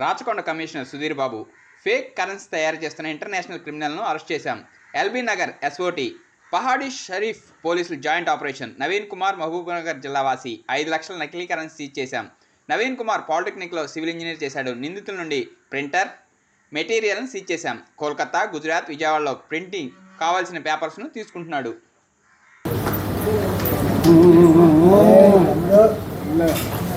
Rachakonda commissioner Sudheer Babu fake currency తయారు చేస్తున్న international క్రిమినల్ను అరెస్ట్ చేశాం ఎల్బీ నగర్ ఎస్ఓటి పహాడీ షరీఫ్ పోలీసులు జాయింట్ ఆపరేషన్ నవీన్ కుమార్ మహబూబ్నగర్ జిల్లావాసి ఐదు లక్షల నకిలీ కరెన్సీ సీజ్ చేశాం నవీన్ కుమార్ పాలిటెక్నిక్లో సివిల్ ఇంజనీర్ చేశాడు నిందితుల నుండి ప్రింటర్ మెటీరియల్ను సీజ్ చేశాం కోల్కతా గుజరాత్ విజయవాడలో ప్రింటింగ్ కావాల్సిన పేపర్స్ను తీసుకుంటున్నాడు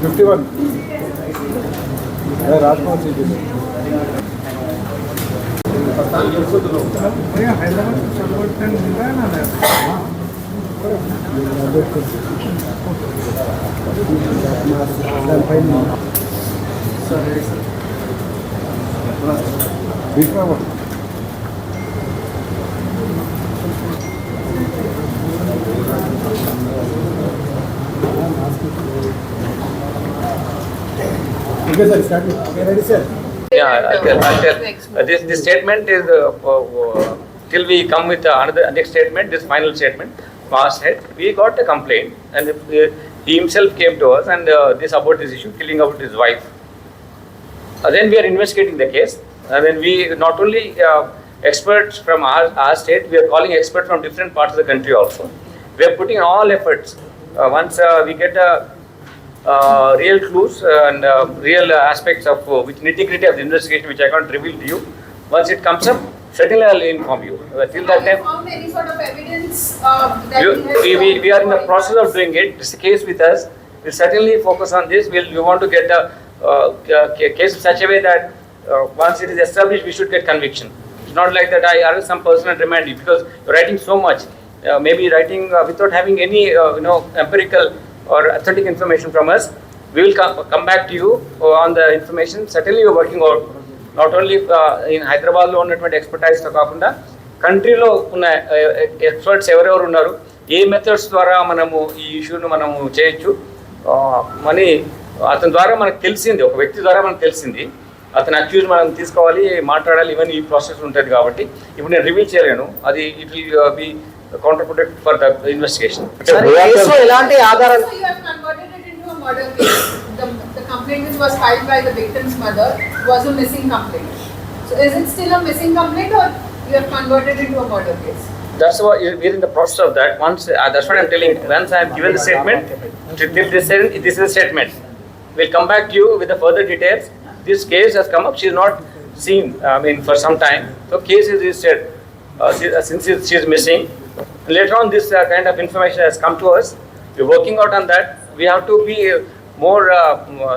fifty one Rajkumar CP Hyderabad okay sir Okay, sir. Okay, ready, sir. Yeah, I I uh, this, this statement is uh, uh, till we come with uh, another next statement, this final statement, past said we got a complaint and uh, he himself came to us and uh, this about this issue, killing about his wife. Uh, then we are investigating the case and then we not only uh, experts from our, our state, we are calling experts from different parts of the country also. We are putting all efforts. Uh, Once uh, we get a uh, real clues and uh, real aspects of uh, which nitty gritty of the investigation, which I can't reveal to you. Once it comes up, certainly I'll inform you. Uh, till that time, found any sort of evidence uh, that you, we, we, we are in the process of doing it. It's a case with us. We'll certainly focus on this. We'll, we want to get the uh, ca- ca- case in such a way that uh, once it is established, we should get conviction. It's not like that I arrest some person and remand you because you're writing so much. Uh, maybe writing uh, without having any uh, you know empirical or authentic information from us. We will come, come back to you uh, on the information. Certainly, you're working out not only uh, in హైదరాబాద్లో ఉన్నటువంటి ఎక్స్పర్టైజ్తో కాకుండా కంట్రీలో ఉన్న uh, experts ఎవరెవరు ఉన్నారు ఏ methods ద్వారా మనము ఈ ఇష్యూను మనము చేయొచ్చు మని అతని ద్వారా మనకు తెలిసింది ఒక వ్యక్తి ద్వారా మనకు తెలిసింది అతను అక్యూజ్ మనం తీసుకోవాలి మాట్లాడాలి ఇవన్నీ ఈ ప్రాసెస్ ఉంటుంది కాబట్టి ఇప్పుడు నేను రివీల్ చేయలేను అది it will be Counter protect for the investigation sir ఈ కేసులో ఎలాంటి ఆధారాలు So you have converted it into a murder case. The, the complaint which was filed by the victim's mother was a missing complaint. So is it still a missing complaint or you have converted into a murder case? That's what we're in the process of that. Once uh, that's what I'm telling. Once I'm given the statement, till till this end, this is a statement. We'll come back to you with the further details. This case has come up. She's not seen. I mean, for some time. So case is registered uh, she- uh, Uh, uh, since she is missing. Later on, this uh, kind of information has come to us. We're working out on that. We have to be more,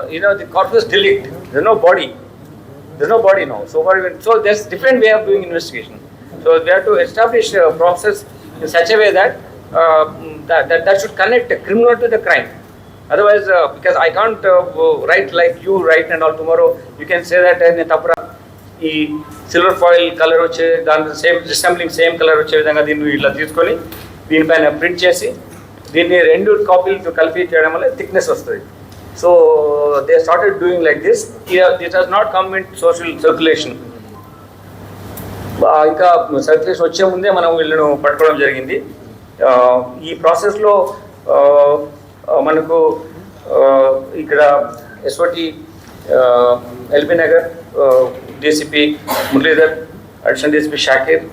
you know, the corpus delete. There's no body. There's no body now. So, so there's different way of doing investigation. So we have to establish a process in such a way that uh, that, that, that, should connect the criminal to the crime. Otherwise, uh, because I can't uh, write like you write and all tomorrow, you can say that in a tapra ఈ silver foil colour వచ్చే దాని same resembling same colour వచ్చే విధంగా దీన్ని ఇట్లా తీసుకొని దీనిపైన print చేసి దీన్ని రెండు కాపీలు కలిపి చేయడం వల్ల థిక్నెస్ వస్తుంది. So they started doing like this this has not come in social circulation ఇంకా సర్క్యులేషన్ వచ్చే ముందే మనం వీళ్ళను పట్టుకోవడం జరిగింది. ఈ ప్రాసెస్లో మనకు ఇక్కడ SOT LB Nagar DCP Muralidhar additional DCP Shakir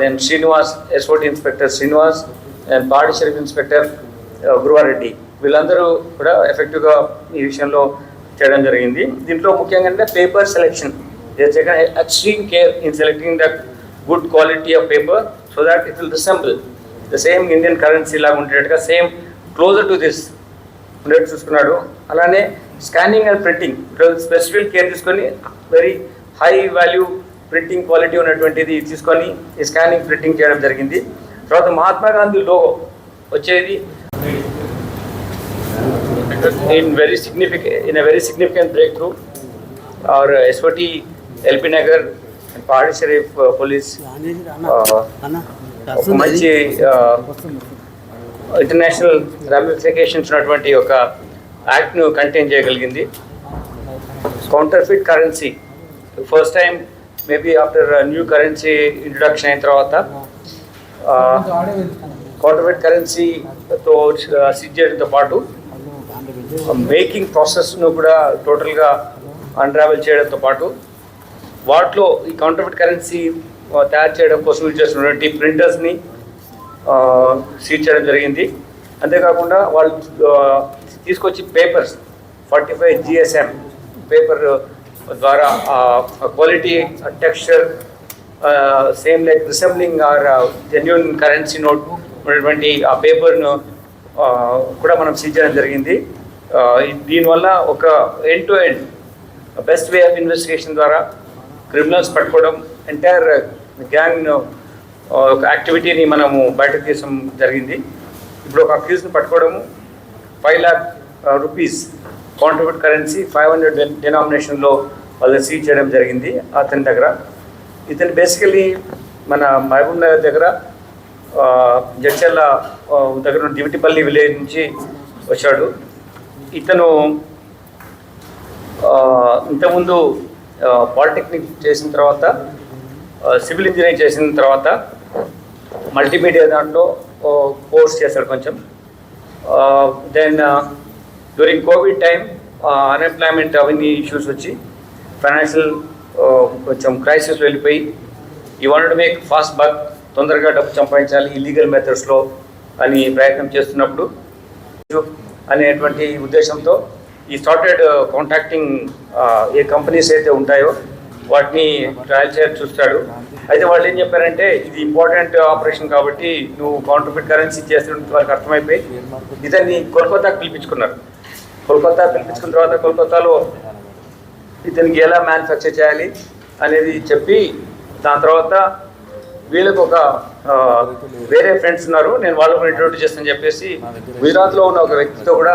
then Srinivas SOT inspector Srinivas and Pahadi Shareef inspector Guruva Reddy వీళ్ళందరూ కూడా ఎఫెక్టివ్గా ఈ విషయంలో చేయడం జరిగింది. దీంట్లో ముఖ్యంగా అంటే paper selection taken extreme care in selecting the good quality of paper so that it will resemble the same Indian currency లాగా ఉండేట్టుగా సేమ్ క్లోజర్ టు దిస్ ఉండేట్టు చూసుకున్నాడు. అలానే scanning and printing specific care తీసుకొని very high value printing quality ఉన్నటువంటిది తీసుకొని ఈ scanning printing చేయడం జరిగింది. తర్వాత మహాత్మా గాంధీ లోగో వచ్చేది. In very significant in a very significant breakthrough our SOT LB Nagar Pahadi Shareef police ఒక మంచి ఇంటర్నేషనల్ రామిఫికేషన్స్ ఉన్నటువంటి ఒక యాక్ట్ను కంటైన్ చేయగలిగింది. Counterfeit currency first time maybe after new currency introduction అయిన తర్వాత కౌంటర్ఫిట్ కరెన్సీతో సీజ్ చేయడంతో పాటు మేకింగ్ ప్రాసెస్ను కూడా టోటల్గా అన్రావెల్ చేయడంతో పాటు వాటిలో ఈ కౌంటర్ఫిట్ కరెన్సీ తయారు చేయడం కోసం యూజ్ చేస్తున్నటువంటి ప్రింటర్స్ని సీజ్ చేయడం జరిగింది. అంతేకాకుండా వాళ్ళు తీసుకొచ్చి papers forty five GSM paper ద్వారా quality texture same like resembling our genuine currency note ఉన్నటువంటి ఆ పేపర్ను కూడా మనం సీజ్ జరిగింది. దీనివల్ల ఒక end to end best way of investigation ద్వారా క్రిమినల్స్ పట్టుకోవడం ఎంటైర్ గ్యాంగ్ ఒక యాక్టివిటీని మనము బయటకు తీసడం జరిగింది. ఇప్పుడు ఒక అక్యూజ్ని పట్టుకోవడము five lakh rupees contribute currency five hundred డినామినేషన్లో వాళ్ళని సీజ్ చేయడం జరిగింది అతని దగ్గర. ఇతను బేసికలీ మన మహబూబ్ నగర్ దగ్గర జడ్చర్ల దగ్గర దివిటిపల్లి విలేజ్ నుంచి వచ్చాడు. ఇతను ఇంతకుముందు పాలిటెక్నిక్ చేసిన తర్వాత సివిల్ ఇంజనీరింగ్ చేసిన తర్వాత మల్టీమీడియా దాంట్లో కోర్స్ చేశాడు కొంచెం. Then during Covid time unemployment అవన్నీ ఇష్యూస్ వచ్చి ఫైనాన్షియల్ కొంచెం క్రైసిస్ వెళ్ళిపోయి ఈ వాంట్ మేక్ ఫాస్ట్ బక్ తొందరగా డబ్బు సంపాదించాలి ఇల్లీగల్ మెథడ్స్లో అని ప్రయత్నం చేస్తున్నప్పుడు అనేటువంటి ఉద్దేశంతో ఈ స్టార్టెడ్ కాంటాక్టింగ్ uh, ఏ కంపెనీస్ అయితే ఉంటాయో వాటిని ట్రయల్ చేయాలి చూస్తాడు అయితే వాళ్ళు ఏం చెప్పారంటే ఇది ఇంపార్టెంట్ ఆపరేషన్ కాబట్టి నువ్వు కౌంటర్ఫిట్ కరెన్సీ చేస్తున్న వాళ్ళకి అర్థమైపోయి ఇతన్ని కోల్కతాకి పిలిపించుకున్నారు. కోల్కతా పిలిపించుకున్న తర్వాత కోల్కతాలో ఇతనికి ఎలా మ్యానుఫ్యాక్చర్ చేయాలి అనేది చెప్పి దాని తర్వాత వీళ్ళకి ఒక వేరే ఫ్రెండ్స్ ఉన్నారు నేను వాళ్ళకు ఇంట్రొడ్యూస్ చేస్తాను చెప్పేసి గుజరాత్లో ఉన్న ఒక వ్యక్తితో కూడా